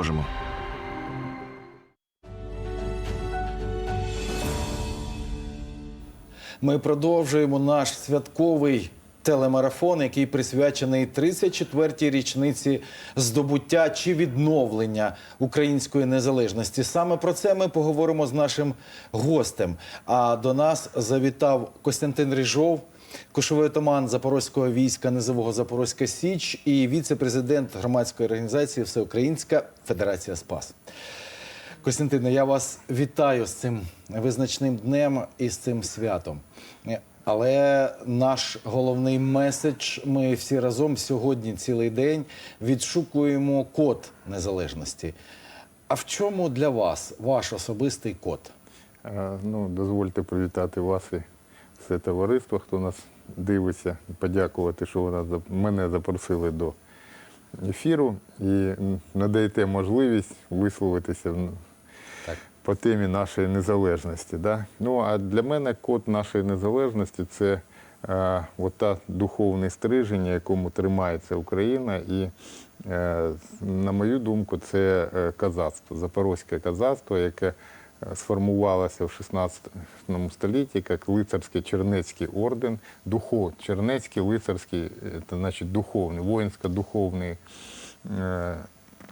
Можемо. Ми продовжуємо наш святковий телемарафон, який присвячений 34-й річниці здобуття чи відновлення української незалежності. Саме про це ми поговоримо з нашим гостем. А до нас завітав Костянтин Ріжов. Кошовий отаман Запорозького війська Низового Запорозька Січ і віце-президент громадської організації Всеукраїнська Федерація Спас. Костянтине, я вас вітаю з цим визначним днем і з цим святом. Але наш головний меседж ми всі разом сьогодні цілий день відшукуємо код незалежності. А в чому для вас ваш особистий код? Е, Ну, дозвольте привітати вас і все товариство, хто нас дивиться, подякувати, що зап- мене запросили до ефіру і надаєте можливість висловитися Так. по темі нашої незалежності. Да? Ну, а для мене код нашої незалежності це е, ота духовний стрижень, на якому тримається Україна. І, е, на мою думку, це е, казацтво, запорозьке казацтво, яке сформувалося в 16 столітті як лицарський Чернецький орден, духов, Чернецький лицарський, це значить духовний, воїнсько-духовний е,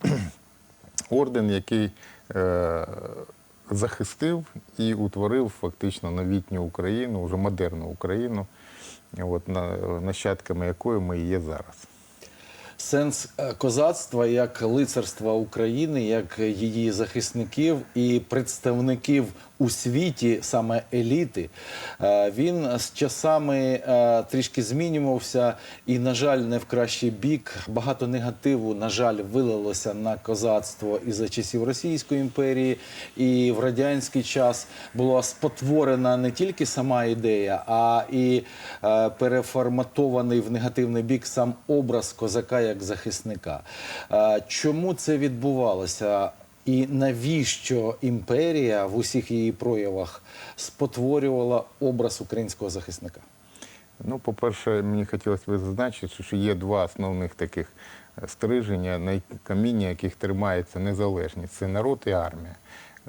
орден, який е, захистив і утворив фактично новітню Україну, вже модерну Україну, от, нащадками якої ми є зараз. Сенс е, козацтва як лицарства України, як її захисників і представників у світі, саме еліти, е, він з часами е, трішки змінювався, і, на жаль, не в кращий бік. Багато негативу, на жаль, вилилося на козацтво і за часів Російської імперії, і в радянський час була спотворена не тільки сама ідея, а і е, переформатований в негативний бік сам образ козака як захисника. Чому це відбувалося? І навіщо імперія в усіх її проявах спотворювала образ українського захисника? Ну, по-перше, мені хотілося б зазначити, що є два основних таких е, стриження, на каміння яких тримається незалежність. Це народ і армія.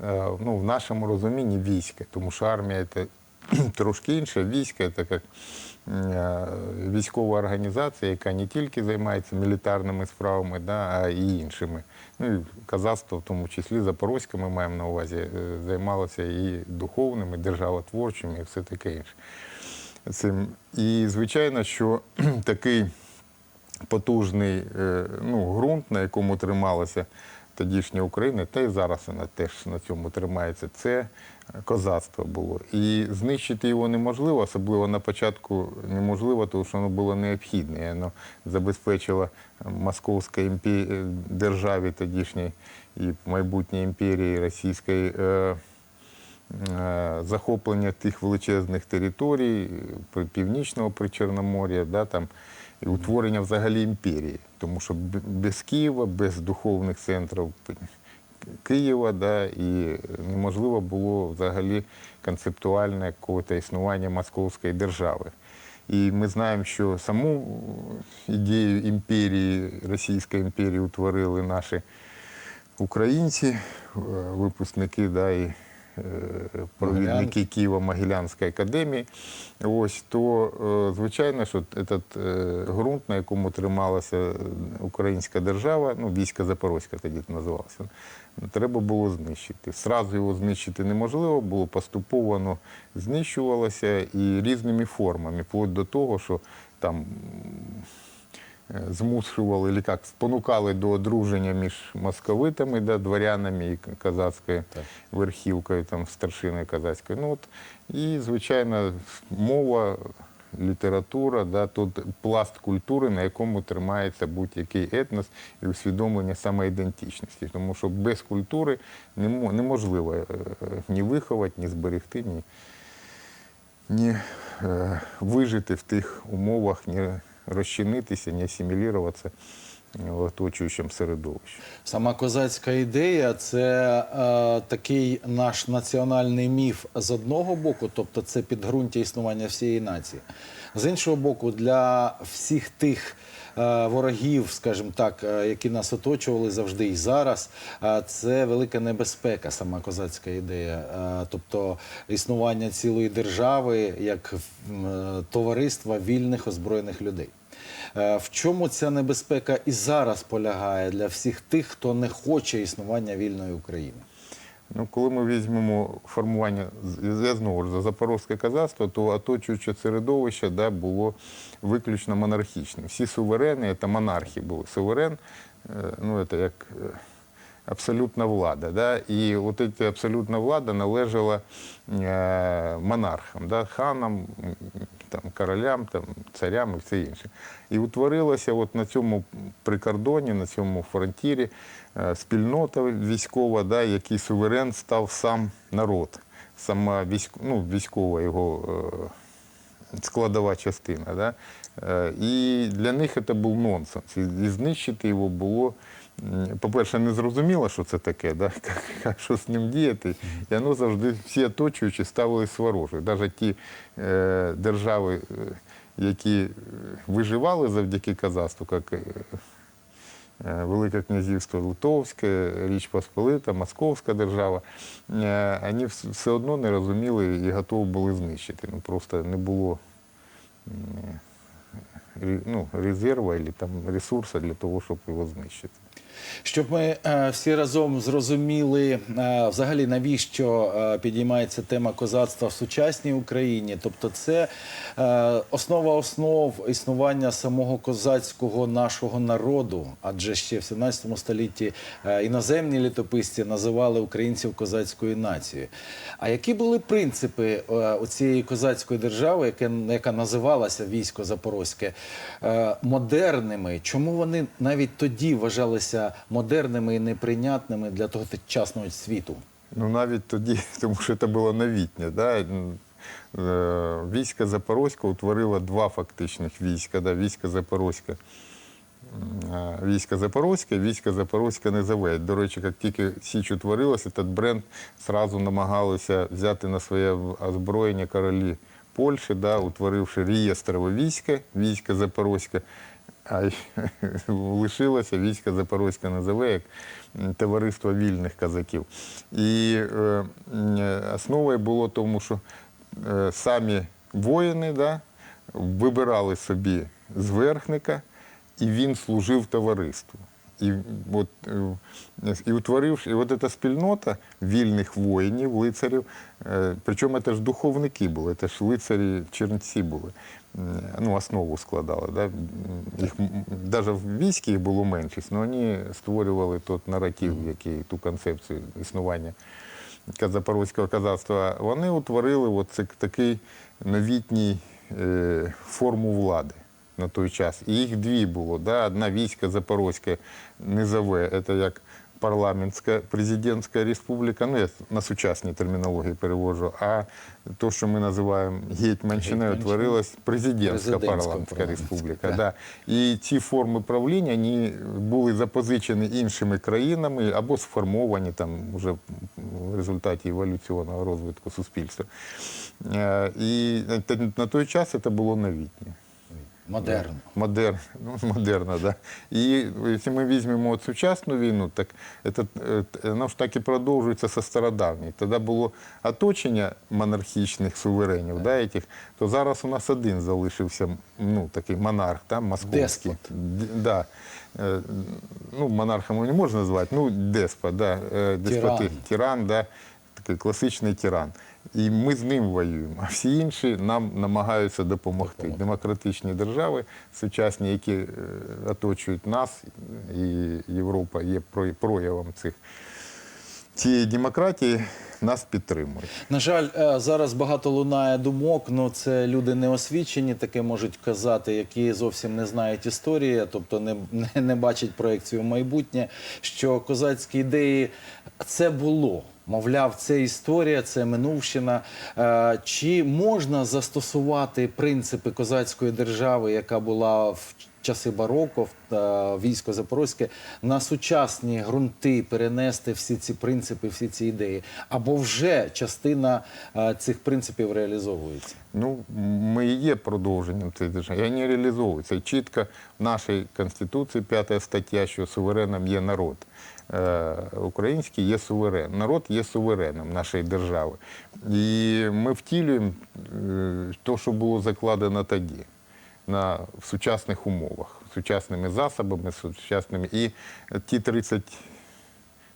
Е, Ну, в нашому розумінні війська, тому що армія це трошки інше. Війська це як військова організація, яка не тільки займається мілітарними справами, да, а і іншими. Ну і казацтво, в тому числі Запорозьке, ми маємо на увазі, е, займалося і духовними, державотворчими, і все таке інше цим. І звичайно, що такий потужний е, ну, ґрунт, на якому трималася тодішня України, та й зараз вона теж на цьому тримається. Це козацтво було. І знищити його неможливо, особливо на початку неможливо, тому що воно було необхідне. І Воно забезпечило Московській імпі- державі тодішній і майбутній імперії Російської. е, захоплення тих величезних територій е, північного причорномор'я, да, там, і утворення взагалі імперії. Тому що без Києва, без духовних центрів Києва, да, і неможливо було взагалі концептуальне існування Московської держави. І ми знаємо, що саму ідею імперії, Російської імперії утворили наші українці, е, випускники да, і е, провідники Києво-Могилянської академії. Ось то, е, звичайно, що этот е, ґрунт, на якому трималася е, українська держава, ну, війська Запорозька тоді це називалося, треба було знищити. Сразу його знищити неможливо, було поступово знищувалося і різними формами, вплоть до того, що там е, змушували, или як, спонукали до одруження між московитами, да, дворянами і казацькою Так. верхівкою, там, старшиною казацькою. Ну, от, і, звичайно, мова, література, да, тут пласт культури, на якому тримається будь-який етнос і усвідомлення самоідентичності. Тому що без культури неможливо е, ні виховати, ні зберегти, ні, ні е, вижити в тих умовах, ні розчинитися, не асимілюватися в оточуючому середовищі. Сама козацька ідея це е, такий наш національний міф з одного боку, тобто це підґрунтя існування всієї нації. З іншого боку, для всіх тих е, ворогів, скажімо так, е, які нас оточували завжди і зараз, е, це велика небезпека, сама козацька ідея. Е, Тобто існування цілої держави як е, товариства вільних озброєних людей. Е, В чому ця небезпека і зараз полягає для всіх тих, хто не хоче існування вільної України? Ну, коли ми візьмемо формування я знову ж за запорозьке казацтво, то оточуюче середовище да, було виключно монархічним. Всі суверени це монархи були. Суверен, е, ну це як е, абсолютна влада. Да? І от ця абсолютна влада належала е, монархам, да? ханам, там, королям, там, царям і все інше. І утворилося от на цьому прикордоні, на цьому фронтірі е, спільнота військова, да, який суверен став сам народ, сама військ, ну, військова його е, складова частина. Да? Е, І для них це був нонсенс. І, знищити його було, по-перше, не зрозуміло, що це таке, да? як, що з ним діяти. І воно завжди всі оточуючі ставились ворожою. Навіть ті е, держави, е, які е, виживали завдяки казацтву, як е, Е, Велике князівство Литовське, Річ Посполита, Московська держава, е, вони все одно не розуміли і готові були знищити. Ну, просто не було ну, резерву або там ресурсу для того, щоб його знищити. Щоб ми е, всі разом зрозуміли, е, взагалі навіщо е, підіймається тема козацтва в сучасній Україні. Тобто, це основа основ існування самого козацького нашого народу, адже ще в 17 столітті іноземні літописці називали українців козацькою нацією. А які були принципи е, цієї козацької держави, яка називалася військо Запорозьке, модерними? Чому вони навіть тоді вважалися модерними і неприйнятними для того тогочасного світу? Ну навіть тоді, тому що це було новітнє. Да? Е, Військо утворило два фактичних війська. Да? Військо Запорозьке. м, е, Військо Запорозьке, військо Запорозьке До речі, як тільки Січ утворилася, цей бренд зразу намагалися взяти на своє озброєння королі Польщі, да? утворивши реєстрове військо, військо Запорозьке. А лишилося військо Запорозьке Низове як товариство вільних казаків. І е, основою було тому, що е, самі воїни да, вибирали собі зверхника, і він служив товариству. І, от, е, і утворивши, і от ця спільнота вільних воїнів, лицарів, е, причому це ж духовники були, це ж лицарі чернці були, ну, основу складали. Да? Їх, навіть в війську їх було меншість, але вони створювали тот наратив, який, ту концепцію існування запорозького казацтва. Вони утворили от такий новітній е, форму влади на той час. І їх дві було. Да? Одна війська Запорозьке низове, це як парламентська президентська республіка, ну я на сучасній термінології переводжу, а то, що ми називаємо гетьманщиною, утворилась президентська парламентська республіка. да. І ці форми правління вони були запозичені іншими країнами або сформовані там уже в результаті еволюційного розвитку суспільства. Е, І на той час це було новітнє. Модерно. Модерн, ну, модерно, да. І якщо ми візьмемо от сучасну війну, так це, е, воно ж так і продовжується со стародавньої. Тоді було оточення монархічних суверенів, да, яких, то зараз у нас один залишився ну, такий монарх, да, московський. Деспот. Да. Е, Ну, монархом його не можна назвати, ну, деспот, да, е, деспоти, Тиран. тиран, да, такий класичний тиран. І ми з ним воюємо, а всі інші нам намагаються допомогти. Допомогти. Демократичні держави сучасні, які е, оточують нас, і Європа є про- проявом цих цієї демократії, нас підтримують. На жаль, е, зараз багато лунає думок. Ну це люди неосвічені, таке можуть казати, які зовсім не знають історії, тобто не, не, не бачать проекцію в майбутнє. Що козацькі ідеї це було. Мовляв, це історія, це минувщина. Е, Чи можна застосувати принципи козацької держави, яка була в часи бароко та військо Запорозьке на сучасні ґрунти перенести всі ці принципи, всі ці ідеї, або вже частина е, цих принципів реалізовується? Ну, ми і є продовженням цієї держави. І вони реалізовуються. Чітко в нашій Конституції, п'ята стаття, що сувереном є народ. Е, Український є суверен. Народ є сувереном нашої держави. І ми втілюємо те, що було закладено тоді. На, в сучасних умовах, сучасними засобами, сучасними. І ті 30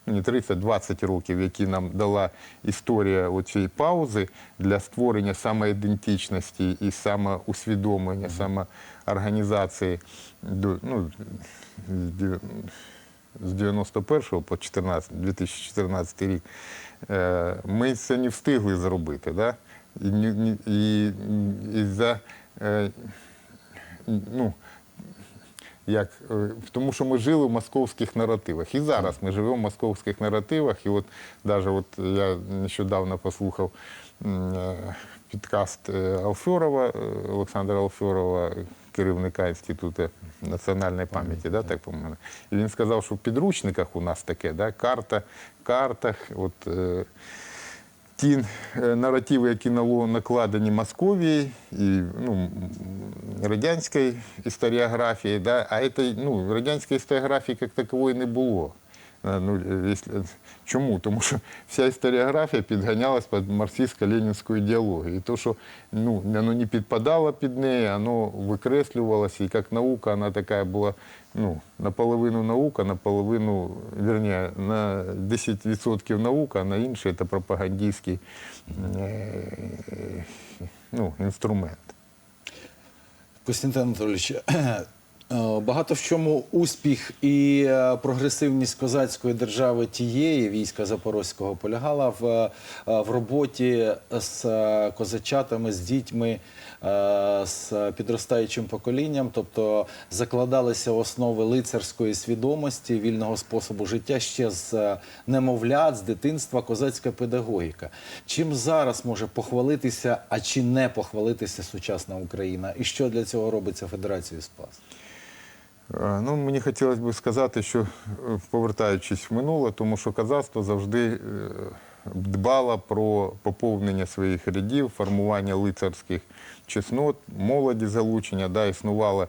ну, не 30-20 років, які нам дала історія цієї паузи для створення самоідентичності і самоусвідомлення, самоорганізації ну, з дев- з 91 по 14, 2014 рік, е, ми це не встигли зробити. Да? І, і, і за, е, ну, як, е, тому що ми жили в московських наративах. І зараз ми живемо в московських наративах. І от навіть от я нещодавно послухав підкаст Алфьорова, Олександра Алфьорова, керівника Інституту національної пам'яті, да, так по-моєму. І він сказав, що в підручниках у нас таке, да, карта, картах, от, е, ті е, наративи, які накладені Московії і ну, радянської історіографії, да, а це, ну, радянської історіографії як такової не було. Е, Ну, е, якщо- Чому? Тому що вся історіографія підганялась під марксистсько-ленінську ідеологію. І то, що ну, воно не підпадало під неї, воно викреслювалося, і як наука, вона така була ну, наполовину наука, наполовину, вірні, на 10% наука, а на інше це пропагандистський е, ну, інструмент. Костянтин Анатолійович, багато в чому успіх і е, прогресивність козацької держави тієї війська Запорозького полягала в, е, в роботі з е, козачатами, з дітьми, е, з підростаючим поколінням, тобто закладалися основи лицарської свідомості, вільного способу життя ще з е, немовлят, з дитинства, козацька педагогіка. Чим зараз може похвалитися, а чи не похвалитися сучасна Україна? І що для цього робиться Федерацією Спас? Е, Ну, мені хотілося б сказати, що е, повертаючись в минуле, тому що козацтво завжди е, дбало про поповнення своїх рядів, формування лицарських чеснот, молоді залучення. Да, існувала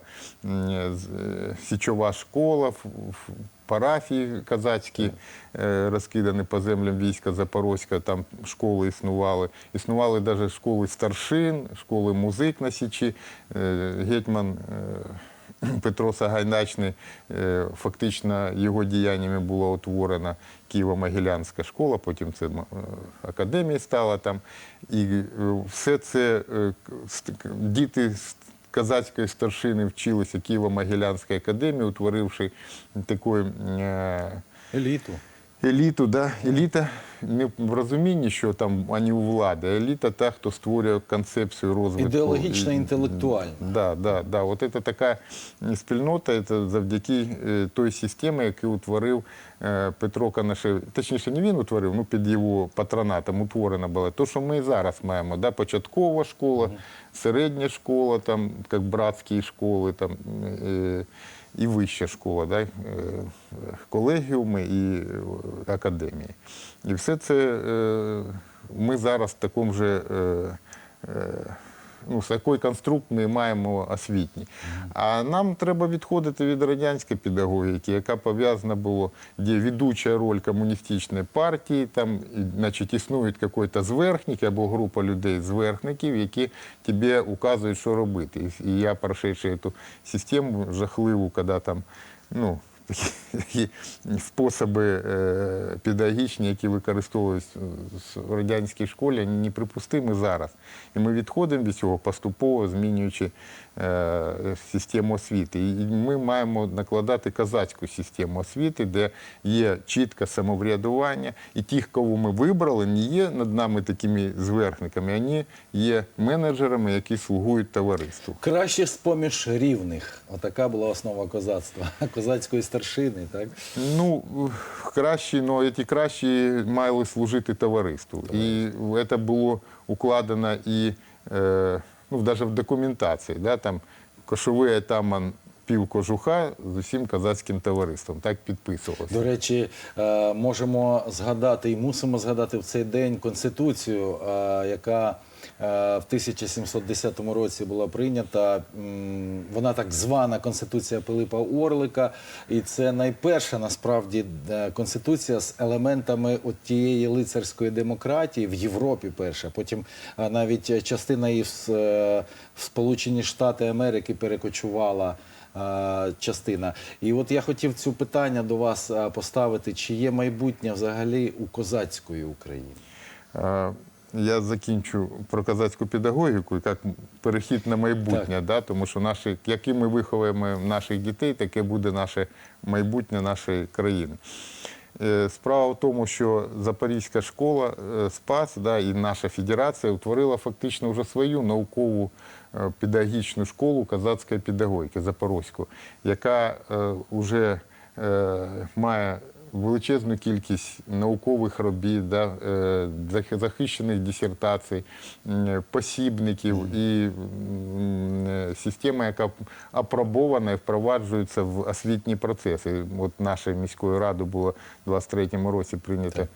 січова школа, парафії козацькі, е, розкидані по землям війська Запорозька, там школи існували. Існували навіть школи старшин, школи музик на Січі. Гетьман Петро Сагайдачний, е, фактично його діяннями була утворена Києво-Могилянська школа, потім це е, академія стала там. І е, все це діти з казацької старшини вчилися Києво-Могилянської академії, утворивши таку Еліту. еліту. Да? Еліта не в розумінні, що там вони у влади, а еліта та, хто створює концепцію розвитку. Ідеологічно, І- інтелектуально. Да, да, да. От це така спільнота, це завдяки е, той системі, яку утворив е, Петро Канашев. Точніше, не він утворив, ну під його патронатом утворена була. То, що ми і зараз маємо, да? початкова школа, середня школа, там, як братські школи, там, е, і вища школа, да? е, колегіуми і е, академії. І все це е, ми зараз в такому же. Ну, з якої конструкт ми маємо освітні. А нам треба відходити від радянської педагогіки, яка пов'язана була, де ведуча роль комуністичної партії, там, значить, існує якийсь зверхник або група людей зверхників, які тобі указують, що робити. І я, прошедши цю систему жахливу, коли там, ну, такі, способи е, педагогічні, які використовуються в радянській школі, неприпустимі зараз. І ми відходимо від цього поступово, змінюючи е, систему освіти. І ми маємо накладати козацьку систему освіти, де є чітке самоврядування, і тих, кого ми вибрали, не є над нами такими зверхниками, вони є менеджерами, які слугують товариству. Краще з-поміж рівних. Отака була основа козацтва, козацької старшини, так? Ну, кращі, ну, ці кращі мали служити товариству. І це було укладено і е, ну, навіть в документації. Да, там, кошовий атаман пів кожуха з усім козацьким товариством. Так підписувалося. До речі, е, можемо згадати і мусимо згадати в цей день конституцію, е, яка в 1710 році була прийнята. Вона так звана Конституція Пилипа Орлика, і це найперша насправді е, конституція з елементами от тієї лицарської демократії в Європі. Перша. Потім е, навіть частина і в, е, Сполучені Штати Америки перекочувала е, частина. І от я хотів цю питання до вас е, поставити: чи є майбутнє взагалі у козацької України? Я закінчу про козацьку педагогіку, як перехід на майбутнє, да? тому що наші, які ми виховуємо наших дітей, таке буде наше майбутнє нашої країни. Е, Справа в тому, що Запорізька школа е, СПАС да, і наша федерація утворила фактично вже свою наукову е, педагогічну школу козацької педагогіки Запорозьку, яка вже має величезну кількість наукових робіт, да, е, захищених дисертацій, посібників і е, система, яка апробована і впроваджується в освітні процеси. От нашою міською радою було в 23-му році прийнята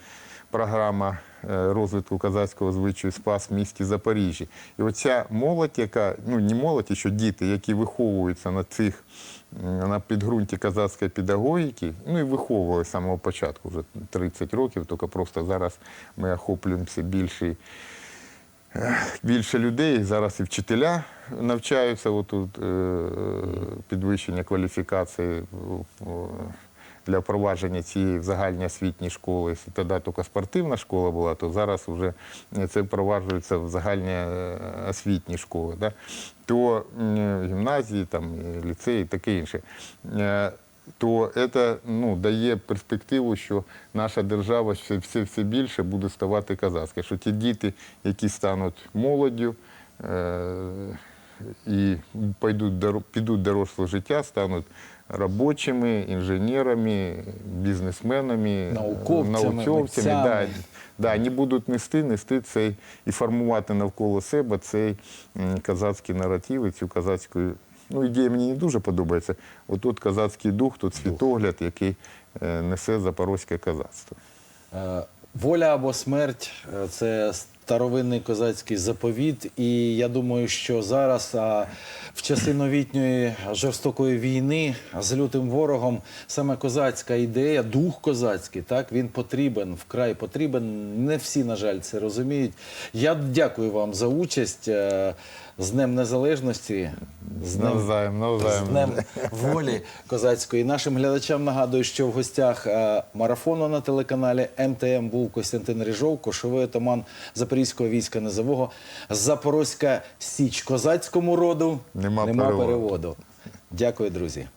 програма розвитку козацького звичаю спас в місті Запоріжжі. І оця молодь, яка ну не молодь, що діти, які виховуються на цих на підґрунті козацької педагогіки, ну і виховували з самого початку, вже 30 років, тільки просто зараз ми охоплюємося більше, більше людей. Зараз і вчителя навчаються отут, е, підвищення кваліфікації для впровадження цієї в загальній школи. Якщо тоді тільки спортивна школа була, то зараз вже це впроваджується в загальні освітні школи. Да? То гімназії, там, ліцеї, таке інше. Е, То це ну, дає перспективу, що наша держава все, все, все більше буде ставати козацькою. Що ті діти, які стануть молоддю, е, і пойдуть, підуть доросле життя, стануть робочими, інженерами, бізнесменами, Науковцями, науковцями. Да, да, вони будуть нести, нести цей і формувати навколо себе цей м, козацький наратив і цю козацьку. Ну, ідея мені не дуже подобається. Отут козацький дух, тут світогляд, який е, несе запорозьке козацтво. Е, Воля або смерть е, це старовинний козацький заповіт. І я думаю, що зараз а, в часи новітньої жорстокої війни з лютим ворогом саме козацька ідея, дух козацький, так він потрібен, вкрай потрібен. Не всі, на жаль, це розуміють. Я дякую вам за участь е, з Днем Незалежності. З Днем Навзаєм, навзаєм. з Днем волі козацької. Нашим глядачам нагадую, що в гостях е, марафону на телеканалі МТМ був Костянтин Ріжов, кошовий отаман Запорізького війська низового, Запорозька Січ козацькому роду. Нема переводу. переводу. Дякую, друзі.